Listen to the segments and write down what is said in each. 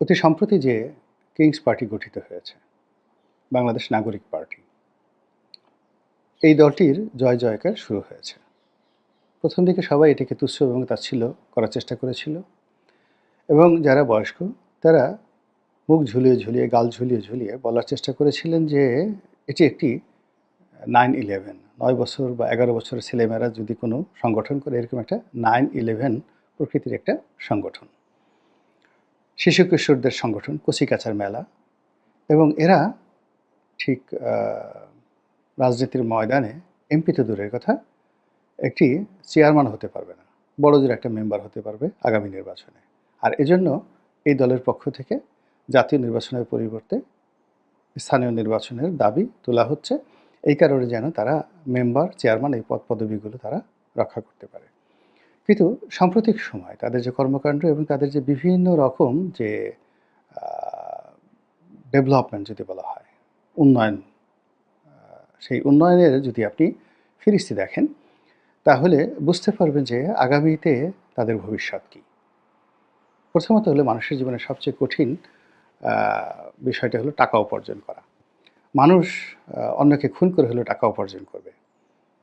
অতি সম্প্রতি যে কিংস পার্টি গঠিত হয়েছে, বাংলাদেশ নাগরিক পার্টি, এই দলটির জয় জয়কার শুরু হয়েছে। প্রথম দিকে সবাই এটিকে তুচ্ছ এবং তাচ্ছিল্য করার চেষ্টা করেছিল এবং যারা বয়স্ক, তারা মুখ ঝুলিয়ে ঝুলিয়ে, গাল ঝুলিয়ে ঝুলিয়ে বলার চেষ্টা করেছিলেন যে এটি একটি নাইন ইলেভেন নয় বছর বা এগারো বছরের ছেলেমেয়েরা যদি কোনো সংগঠন করে, এরকম একটা নাইন ইলেভেন প্রকৃতির একটা সংগঠন। শিশু কিশোরদের সংগঠন, কচিকাচার মেলা। এবং এরা ঠিক রাজনীতির ময়দানে এমপি তো দূরের কথা, একটি চেয়ারম্যান হতে পারবে না, বড়দের একটা মেম্বার হতে পারবে আগামী নির্বাচনে। আর এজন্য এই দলের পক্ষ থেকে জাতীয় নির্বাচনের পরিবর্তে স্থানীয় নির্বাচনের দাবি তোলা হচ্ছে, এই কারণে যেন তারা মেম্বার, চেয়ারম্যান এই পদ পদবিগুলো তারা রক্ষা করতে পারে। কিন্তু সাম্প্রতিক সময় তাদের যে কর্মকাণ্ড এবং তাদের যে বিভিন্ন রকম যে ডেভেলপমেন্ট যদি বলা হয়, উন্নয়ন সেই উন্নয়নের যদি আপনি ফিরিস্তি দেখেন, তাহলে বুঝতে পারবেন যে আগামীতে তাদের ভবিষ্যৎ কী। প্রথমত হলো মানুষের জীবনে সবচেয়ে কঠিন বিষয়টা হলো টাকা উপার্জন করা। মানুষ অন্যকে খুন করে হলেও টাকা উপার্জন করবে।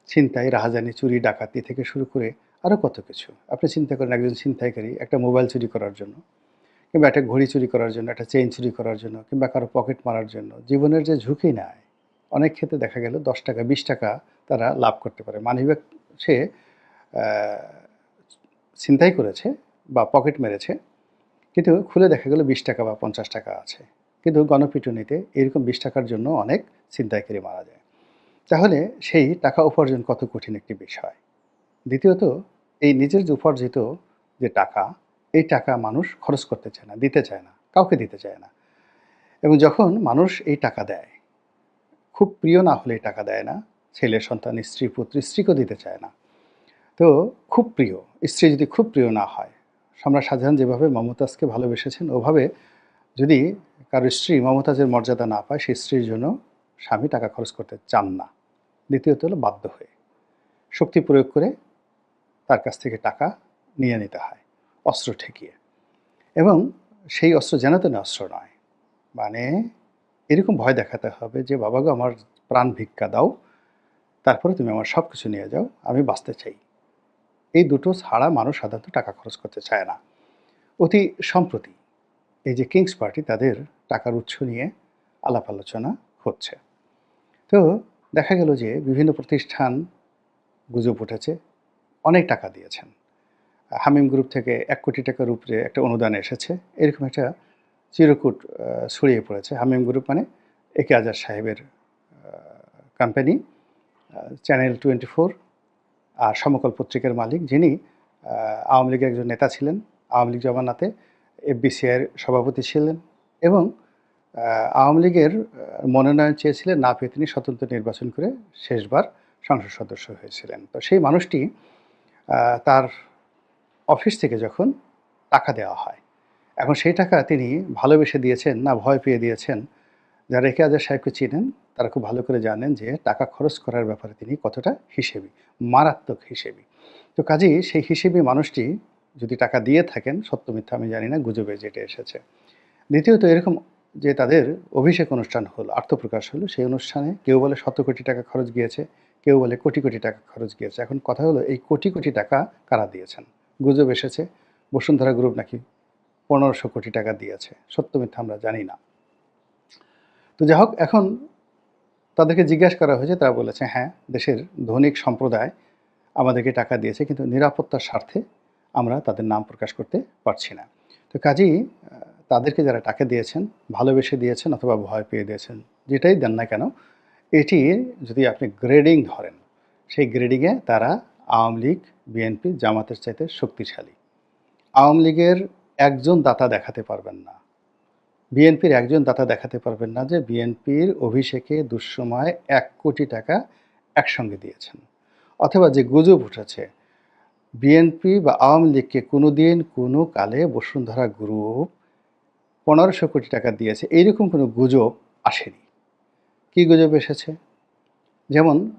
ছিনতাই, রাহাজানি, চুরি, ডাকাতি থেকে শুরু করে আরও কত কিছু। আপনি চিন্তা করেন একজন ছিনতাইকারী একটা মোবাইল চুরি করার জন্য কিংবা একটা ঘড়ি চুরি করার জন্য একটা চেইন চুরি করার জন্য কিংবা কারও পকেট মারার জন্য জীবনের যে ঝুঁকি নেয় অনেক ক্ষেত্রে দেখা গেল দশ টাকা বিশ টাকা তারা লাভ করতে পারে। মানিব্যাগ সে আহ, ছিনতাই করেছে বা পকেট মেরেছে কিন্তু খুলে দেখা গেল বিশ টাকা বা পঞ্চাশ টাকা আছে। কিন্তু গণপিটুনিতে এরকম বিশ টাকার জন্য অনেক ছিনতাইকারী মারা যায়। তাহলে সেই টাকা উপার্জন কত কঠিন একটি বিষয়। দ্বিতীয়ত এই নিজের যে উপার্জিত যে টাকা, এই টাকা মানুষ খরচ করতে চায় না, দিতে চায় না, কাউকে দিতে চায় না। এবং যখন মানুষ এই টাকা দেয়, খুব প্রিয় না হলে টাকা দেয় না, ছেলে, সন্তান, স্ত্রী, পুত্র, স্ত্রীকেও দিতে চায় না। তো খুব প্রিয়, স্ত্রী যদি খুব প্রিয় না হয় সম্রাট শাহজাহান যেভাবে মমতাজকে ভালোবেসেছেন, ওভাবে যদি কারও স্ত্রী মমতাজের মর্যাদা না পায়, সেই স্ত্রীর জন্য স্বামী টাকা খরচ করতে চান না। দ্বিতীয়ত হলো বাধ্য হয়ে। শক্তি প্রয়োগ করে তার কাছ থেকে টাকা নিয়ে নিতে হয়, অস্ত্র ঠেকিয়ে। এবং সেই অস্ত্র যেন তেন অস্ত্র নয়। মানে এরকম ভয় দেখাতে হবে যে, বাবা গো, আমার প্রাণ ভিক্ষা দাও, তারপরে তুমি আমার সব কিছু নিয়ে যাও, আমি বাঁচতে চাই। এই দুটো ছাড়া মানুষ সাধারণত টাকা খরচ করতে চায় না। অতি সম্প্রতি এই যে কিংস পার্টি, তাদের টাকার উৎস নিয়ে আলাপ আলোচনা হচ্ছে। তো দেখা গেল যে, বিভিন্ন প্রতিষ্ঠান গুজব উঠেছে অনেক টাকা দিয়েছেন। হামিম গ্রুপ থেকে এক কোটি টাকার উপরে একটা অনুদান এসেছে। এরকম একটা চিরকুট ছড়িয়ে পড়েছে। হামিম গ্রুপ মানে একে আজার সাহেবের কোম্পানি চ্যানেল টোয়েন্টি ফোর আর সমকল পত্রিকার মালিক যিনি আওয়ামী লীগের একজন নেতা ছিলেন। আওয়ামী লীগ জমানাতে এফবিসিআইয়ের সভাপতি ছিলেন এবং আওয়ামী লীগের মনোনয়ন চেয়েছিলেন না পেয়ে তিনি স্বতন্ত্র নির্বাচন করে শেষবার সংসদ সদস্য হয়েছিলেন। তো সেই মানুষটি তার অফিস থেকে যখন টাকা দেওয়া হয়, এখন সেই টাকা তিনি ভালোবেসে দিয়েছেন না ভয় পেয়ে দিয়েছেন? যারা একে আজার সাহেবকে চিনেন, তারা খুব ভালো করে জানেন যে টাকা খরচ করার ব্যাপারে তিনি কতটা হিসেবি, মারাত্মক হিসেবি। তো কাজেই সেই হিসেবে মানুষটি যদি টাকা দিয়ে থাকেন, সত্য মিথ্যা আমি জানি না, গুজবে যেটা এসেছে। দ্বিতীয়ত এরকম যে তাদের অভিষেক অনুষ্ঠান হলো, আত্মপ্রকাশ হলো, সেই অনুষ্ঠানে কেউ বলে শত কোটি টাকা খরচ গিয়েছে কেউ বলে কোটি কোটি টাকা খরচ গিয়েছে। এখন কথা হলো, এই কোটি কোটি টাকা কারা দিয়েছেন? গুজব এসেছে, বসুন্ধরা গ্রুপ নাকি পনেরোশো কোটি টাকা দিয়েছে? সত্য মিথ্যা আমরা জানি না। তো যাই হোক, এখন তাদেরকে জিজ্ঞাসা করা হয়েছে, তারা বলেছে হ্যাঁ দেশের ধনিক সম্প্রদায় আমাদেরকে টাকা দিয়েছে, কিন্তু নিরাপত্তার স্বার্থে আমরা তাদের নাম প্রকাশ করতে পারছি না। তো কাজেই তাদেরকে যারা টাকা দিয়েছেন, ভালোবেসে দিয়েছেন অথবা ভয় পেয়ে দিয়েছেন, যেটাই দেন না কেন এটি যদি আপনি গ্রেডিং ধরেন, সেই গ্রেডিংয়ে তারা আওয়ামী লীগ বিএনপি জামাতের চাইতে শক্তিশালী। আওয়ামী লীগের একজন দাতা দেখাতে পারবেন না। বিএনপির একজন দাতা দেখাতে পারবেন না যে বিএনপির অভিষেকে দুঃসময় এক কোটি টাকা একসঙ্গে দিয়েছেন। অথবা যে গুজব উঠেছে বিএনপি বা আওয়ামী লীগকে কোনো দিন কোনো কালে বসুন্ধরা গ্রুপ পনেরোশো কোটি টাকা দিয়েছে, এইরকম কোনো গুজব আসেনি। কী গুজব এসেছে? যেমন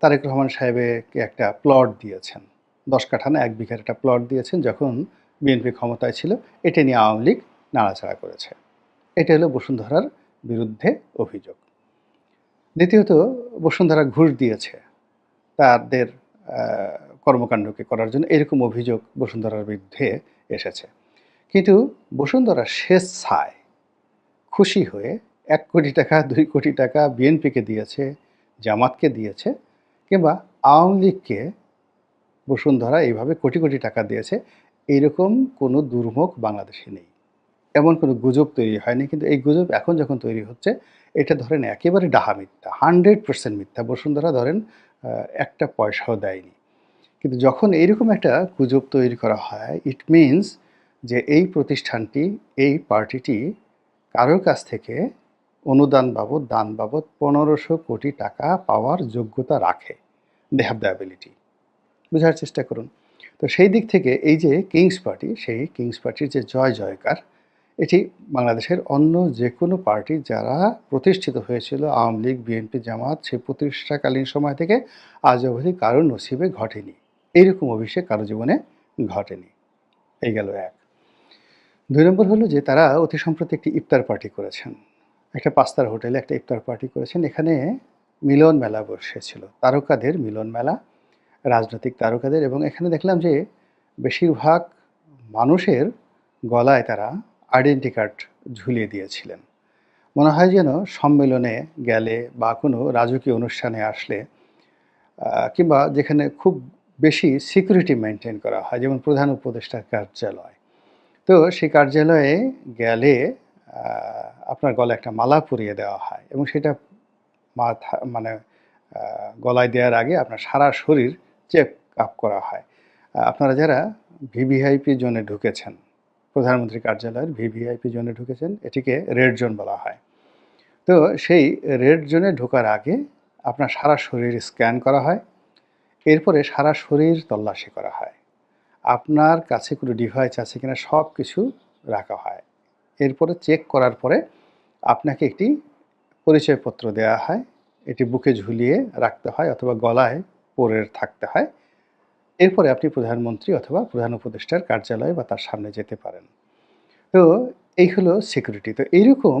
তারেক রহমান সাহেবকে একটা প্লট দিয়েছেন। দশ কাঠা না এক বিঘার একটা প্লট দিয়েছেন যখন বিএনপি ক্ষমতায় ছিল। এটা নিয়ে আওয়ামী লীগ নাড়াচাড়া করেছে। এটা হলো বসুন্ধরার বিরুদ্ধে অভিযোগ। দ্বিতীয়ত, বসুন্ধরা ঘুষ দিয়েছে তাদের কর্মকাণ্ডকে করার জন্য। এরকম অভিযোগ বসুন্ধরার বিরুদ্ধে এসেছে। কিন্তু বসুন্ধরা শেষ ছায় খুশি হয়ে এক কোটি টাকা, দুই কোটি টাকা বিএনপিকে দিয়েছে, জামাতকে দিয়েছে, কিংবা আওয়ামী লীগকে বসুন্ধরা এইভাবে কোটি কোটি টাকা দিয়েছে, এইরকম কোনো দুর্ভোগ বাংলাদেশে নেই। এমন কোনো গুজব তৈরি হয়নি, কিন্তু এই গুজব এখন যখন তৈরি হচ্ছে, এটা ধরেন একেবারে ডাহা মিথ্যা, হান্ড্রেড পার্সেন্ট মিথ্যা। বসুন্ধরা ধরেন একটা পয়সাও দেয়নি। কিন্তু যখন এইরকম একটা গুজব তৈরি করা হয় ইট মিনস যে এই প্রতিষ্ঠানটি, এই পার্টিটি কারোর কাছ থেকে অনুদান বাবদ, দান বাবদ পনেরোশো কোটি টাকা পাওয়ার যোগ্যতা রাখে। দে হ্যাভ দ্য অ্যাবিলিটি বোঝার চেষ্টা করুন। তো সেই দিক থেকে এই যে কিংস পার্টি সেই কিংস পার্টির যে জয় জয়কার, এটি বাংলাদেশের অন্য যে কোনো পার্টি যারা প্রতিষ্ঠিত হয়েছিল, আওয়ামী লীগ, বিএনপি, জামাত সেই প্রতিষ্ঠাকালীন সময় থেকে আজ অবধি কারও নসিবে ঘটেনি। এইরকম অভিষেক কারও জীবনে ঘটেনি। এই গেল এক। দুই নম্বর হলো যে তারা অতি সম্প্রতি একটি ইফতার পার্টি করেছেন। একটা পাস্তার হোটেলে একটা ইফতার পার্টি করেছেন। এখানে মিলন মেলা বসেছিল, তারকাদের মিলন মেলা, রাজনৈতিক তারকাদের এবং এখানে দেখলাম যে বেশিরভাগ মানুষের গলায় তারা আইডেন্টি কার্ড ঝুলিয়ে দিয়েছিলেন। মনে হয় যেন সম্মেলনে গেলে বা কোনো রাজকীয় অনুষ্ঠানে আসলে কিংবা যেখানে খুব বেশি সিকিউরিটি মেনটেন করা হয়, যেমন প্রধান উপদেষ্টার কার্যালয়। তো সেই কার্যালয়ে গেলে আপনার গলায় একটা মালা পরিয়ে দেওয়া হয় এবং সেটা মাথা মানে গলায় দেওয়ার আগে আপনার সারা শরীর চেক আপ করা হয়। আপনারা যারা ভিভিআইপি জোনে ঢুকেছেন, প্রধানমন্ত্রী কার্যালয়ের ভিভিআইপি জোনে ঢুকেছেন, এটিকে রেড জোন বলা হয়। তো সেই রেড জোনে ঢোকার আগে আপনার সারা শরীর স্ক্যান করা হয়, এরপরে সারা শরীর তল্লাশি করা হয়। আপনার কাছে কোনো ডিভাইস আছে কিনা সব কিছু রাখা হয়। এরপরে চেক করার পরে আপনাকে একটি পরিচয়পত্র দেওয়া হয়। এটি বুকে ঝুলিয়ে রাখতে হয় অথবা গলায় পরে থাকতে হয়। এরপরে আপনি প্রধানমন্ত্রী অথবা প্রধান উপদেষ্টার কার্যালয় বা তার সামনে যেতে পারেন। তো এই হলো সিকিউরিটি তো এইরকম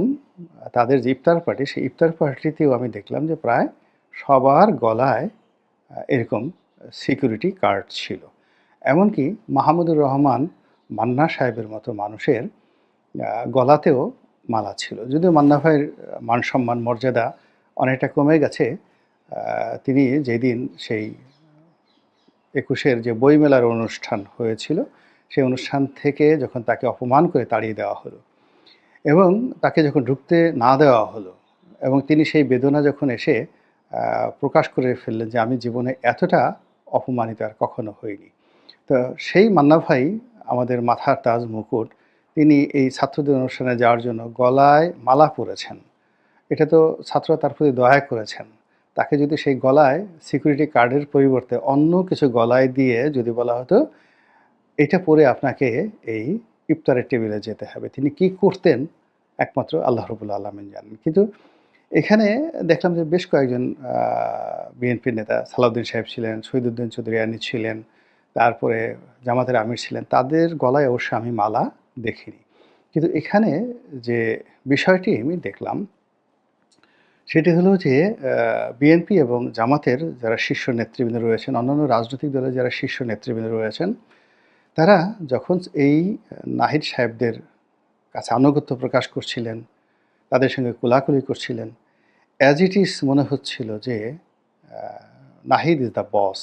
তাদের যে ইফতার পার্টি সেই ইফতার পার্টিতেও আমি দেখলাম যে প্রায় সবার গলায় এরকম সিকিউরিটি কার্ড ছিল। এমনকি মাহমুদুর রহমান মান্না সাহেবের মতো মানুষের গলাতেও মালা ছিল। যদিও মান্না ভাইয়ের মান সম্মান, মর্যাদা অনেকটা কমে গেছে তিনি যেদিন সেই একুশের যে বইমেলার অনুষ্ঠান হয়েছিল, সেই অনুষ্ঠান থেকে যখন তাকে অপমান করে তাড়িয়ে দেওয়া হলো এবং তাকে যখন ঢুকতে না দেওয়া হলো এবং তিনি সেই বেদনা যখন এসে প্রকাশ করে ফেললেন যে আমি জীবনে এতটা অপমানিত আর কখনো হইনি। তো সেই মান্না ভাই আমাদের মাথার তাজ মুকুট তিনি এই ছাত্রদের অনুষ্ঠানে যাওয়ার জন্য গলায় মালা পরেছেন। এটা তো ছাত্ররা তার প্রতি দয়া করেছেন। তাকে যদি সেই গলায় সিকিউরিটি কার্ডের পরিবর্তে অন্য কিছু গলায় দিয়ে যদি বলা হতো, এটা পরে আপনাকে এই ইফতারের টেবিলে যেতে হবে। তিনি কি করতেন? একমাত্র আল্লাহ রবুল্লা আলমিন জানেন। কিন্তু এখানে দেখলাম যে বেশ কয়েকজন বিএনপির নেতা, সালাউদ্দিন সাহেব ছিলেন, শহীদুদ্দিন চৌধুরী আনি ছিলেন, তারপরে জামাতের আমির ছিলেন। তাদের গলায় অবশ্য আমি মালা দেখিনি। কিন্তু এখানে যে বিষয়টি আমি দেখলাম, সেটি হলো যে বিএনপি এবং জামাতের যারা শীর্ষ নেতৃবৃন্দ রয়েছেন, অন্যান্য রাজনৈতিক দলের যারা শীর্ষ নেতৃবৃন্দ রয়েছেন, তারা যখন এই নাহিদ সাহেবদের কাছে আনুগত্য প্রকাশ করছিলেন, তাদের সঙ্গে কোলাকুলি করছিলেন অ্যাজ ইট ইজ মনে হচ্ছিল যে নাহিদ ইজ দ্য বস